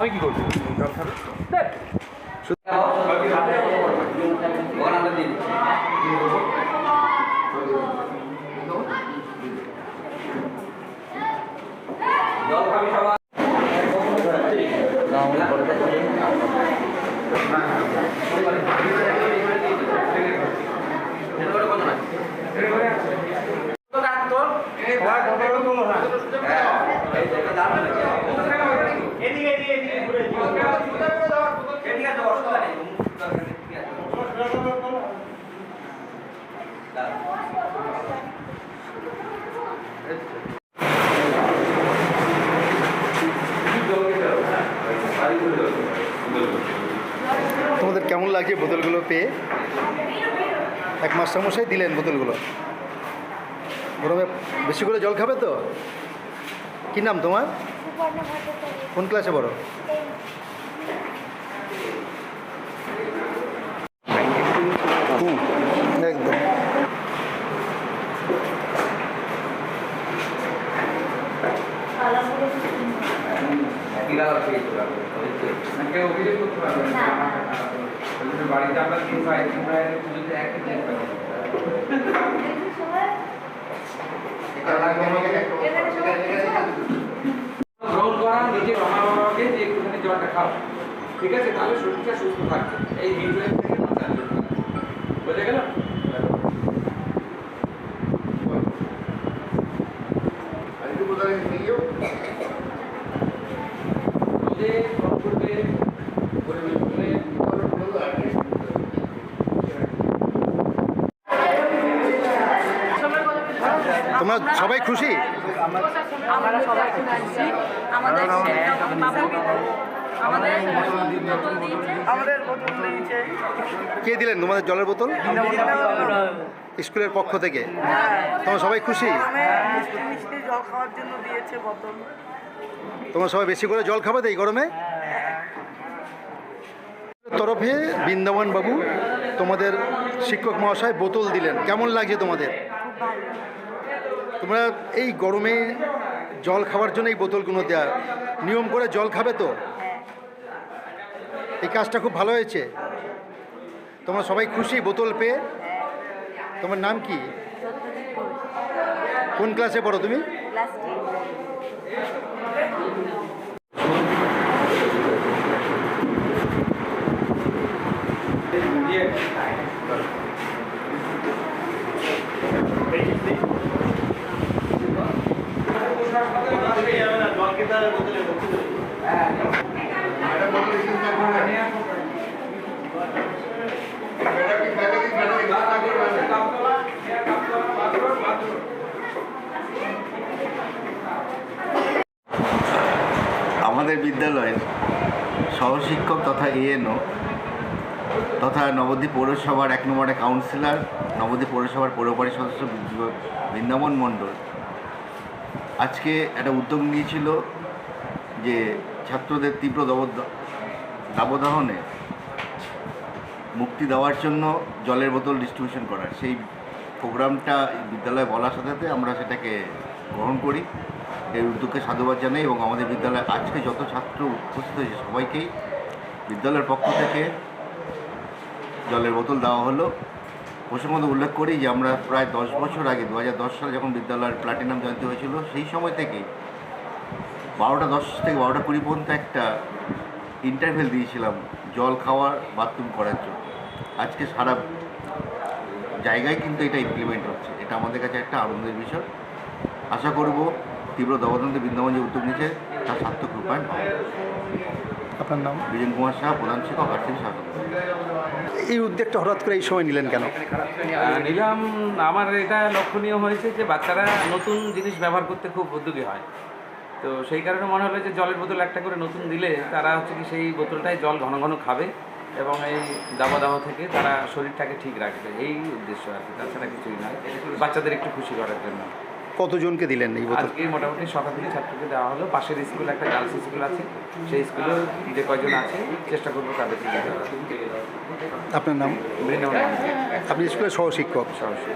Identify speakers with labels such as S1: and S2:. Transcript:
S1: আমি কি করব জল খাবে দেখ।
S2: তোমাদের কেমন লাগে বোতলগুলো পেয়ে? এক মাস্টারমশাই দিলেন বোতলগুলো। গরমে বেশি করে জল খাবে তো? কী নাম তোমার? কোন ক্লাসে বড় হুম।
S1: কেউ অভিযোগ করতে পারবে না জন্য বাড়িতে আমরা তিনশো আইসক্রিম ফ্রাইয়ের পুজোতে একটা চেঞ্জ গ্রহণ করা নিজের রমা বাবাকে যে একটুখানি জলটা খাও। ঠিক আছে? তাহলে শরীরটা সুস্থ থাকবে। এই থেকে বাঁচাবে বোঝা গেল?
S2: তোমরা সবাই খুশি
S3: আমরা সবাই খুশি।
S2: কে দিলেন তোমাদের জলের বোতল? স্কুলের পক্ষ থেকে। তোমরা সবাই খুশি? তোমরা সবাই বেশি করে জল খাবে এই গরমে? তরফে বৃন্দাবন বাবু তোমাদের শিক্ষক মহাশয় বোতল দিলেন। কেমন লাগছে তোমাদের? তোমরা এই গরমে জল খাওয়ার জন্য এই বোতলগুলো দেওয়া নিয়ম করে জল খাবে তো? এই কাজটা খুব ভালো হয়েছে। তোমরা সবাই খুশি বোতল পেয়ে? তোমার নাম কি? কোন ক্লাসে পড়ো তুমি?
S4: আমাদের বিদ্যালয়ের সহশিক্ষক তথা এএনও তথা নবদ্বীপ পৌরসভার এক নম্বরে কাউন্সিলর নবদ্বীপ পৌরসভার পৌরপাড়ি সদস্য বৃন্দাবন মণ্ডল। আজকে একটা উদ্যোগ নিয়েছিল যে ছাত্রদের তীব্র দবদ- দাবদাহনে মুক্তি দেওয়ার জন্য জলের বোতল ডিস্ট্রিবিউশন করার। সেই প্রোগ্রামটা বিদ্যালয়ে বলার সাথে সাথে আমরা সেটাকে গ্রহণ করি। এই উদ্যোগকে সাধুবাদ জানাই এবং আমাদের বিদ্যালয়ে আজকে যত ছাত্র উপস্থিত হয়েছে সবাইকেই বিদ্যালয়ের পক্ষ থেকে জলের বোতল দেওয়া হলো। প্রসঙ্গত উল্লেখ করি যে আমরা প্রায় দশ বছর আগে দু সালে যখন বিদ্যালয়ের প্লাটিনাম জয়ন্তী হয়েছিল, সেই সময় থেকে বারোটা দশ থেকে বারোটা কুড়ি পর্যন্ত একটা ইন্টারভেল দিয়েছিলাম জল খাওয়ার বাথরুম করার জন্য। আজকে সারা জায়গায় কিন্তু এটা ইমপ্লিমেন্ট হচ্ছে। এটা আমাদের কাছে একটা আনন্দের বিষয়। আশা করব তীব্র দবদন্ত বৃন্দাবন যে উদ্যোগ নিয়েছে, তার সার্থক রূপায়ণ
S2: আপনার নাম?
S4: বিজন কুমার শাহ প্রধান শিক্ষক আর্থিক
S2: এই উদ্যোগটা হঠাৎ করে এই সময় নিলেন কেন?
S1: নিলাম আমার এটা লক্ষণীয় হয়েছে যে বাচ্চারা নতুন জিনিস ব্যবহার করতে খুব উদ্যোগী হয়। তো সেই কারণে মনে হলো যে জলের বোতল একটা করে নতুন দিলে তারা হচ্ছে কি সেই বোতলটাই জল ঘন ঘন খাবে এবং এই দাবাদাহ থেকে তারা শরীরটাকে ঠিক রাখবে। এই উদ্দেশ্য আর কি তাছাড়া কিছুই নয়। বাচ্চাদের একটু খুশি করার জন্য।
S2: কতজনকে দিলেন এই বছর
S1: আজকে মোটামুটি সকাল থেকে ছাত্রকে দেওয়া হলো। পাশের স্কুল একটা গার্লস স্কুল আছে। সেই স্কুলে যে কয়জন আছে চেষ্টা করব তাদেরকে
S2: আপনার নাম? আপনি স্কুলের সহশিক্ষক।
S1: সরাসরি